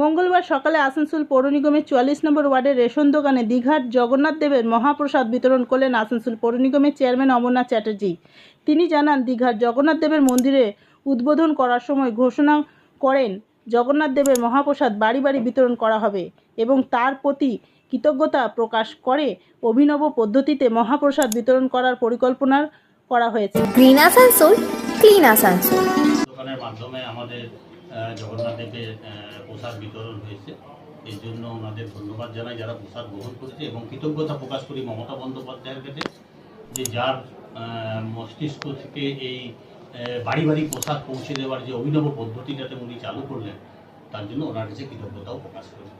মঙ্গলবার সকালে আসানসোল পৌর নিগমের চুয়াল্লিশ নম্বর ওয়ার্ডের রেশন দোকানে দীঘার জগন্নাথ দেবের মহাপ্রসাদ বিতরণ করলেন আসানসোল পৌর নিগমের চেয়ারম্যান অমরনাথ চ্যাটার্জি। তিনি জানান, দীঘার জগন্নাথ দেবের মন্দিরে উদ্বোধন করার সময় ঘোষণা করেন, জগন্নাথ দেবের মহাপ্রসাদ বাড়ি বাড়ি বিতরণ করা হবে এবং তার প্রতি কৃতজ্ঞতা প্রকাশ করে অভিনব পদ্ধতিতে মহাপ্রসাদ বিতরণ করার পরিকল্পনা করা হয়েছে। গ্রিন আসানসোল ক্লিন আসানসোল দোকানের মাধ্যমে আমাদের জগন্নাথ দেবের প্রসাদ বিতরণ হয়েছে। এই জন্য ওনাদের ধন্যবাদ জানাই, যারা প্রসাদ গ্রহণ করেছে এবং কৃতজ্ঞতা প্রকাশ করি মমতা বন্দ্যোপাধ্যায়ের কাছে, যে যার মস্তিষ্ক থেকে এই বাড়ি বাড়ি প্রসাদ পৌঁছে দেওয়ার যে অভিনব পদ্ধতিটাতে উনি চালু করলেন, তার জন্য ওনার কাছে কৃতজ্ঞতাও প্রকাশ করি।